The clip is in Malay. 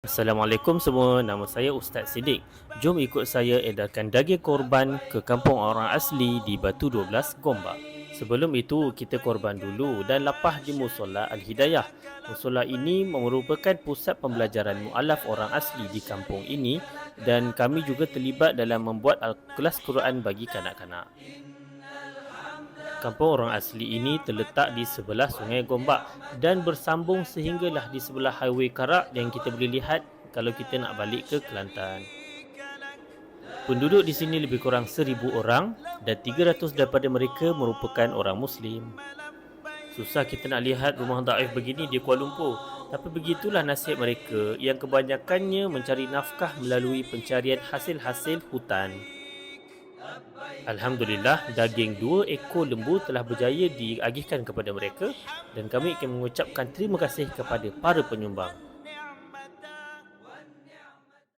Assalamualaikum semua, nama saya Ustaz Siddiq. Jom ikut saya edarkan daging korban ke kampung orang asli di Batu 12, Gombak. Sebelum itu, kita korban dulu dan lapah di Musola Al-Hidayah. Musola ini merupakan pusat pembelajaran mu'alaf orang asli di kampung ini dan kami juga terlibat dalam membuat kelas Quran bagi kanak-kanak. Kampung orang asli ini terletak di sebelah Sungai Gombak dan bersambung sehinggalah di sebelah Highway Karak yang kita boleh lihat kalau kita nak balik ke Kelantan. Penduduk di sini lebih kurang seribu orang dan 300 daripada mereka merupakan orang Muslim. Susah kita nak lihat rumah daif begini di Kuala Lumpur. Tapi begitulah nasib mereka yang kebanyakannya mencari nafkah melalui pencarian hasil-hasil hutan. Alhamdulillah, daging dua ekor lembu telah berjaya diagihkan kepada mereka dan kami ingin mengucapkan terima kasih kepada para penyumbang.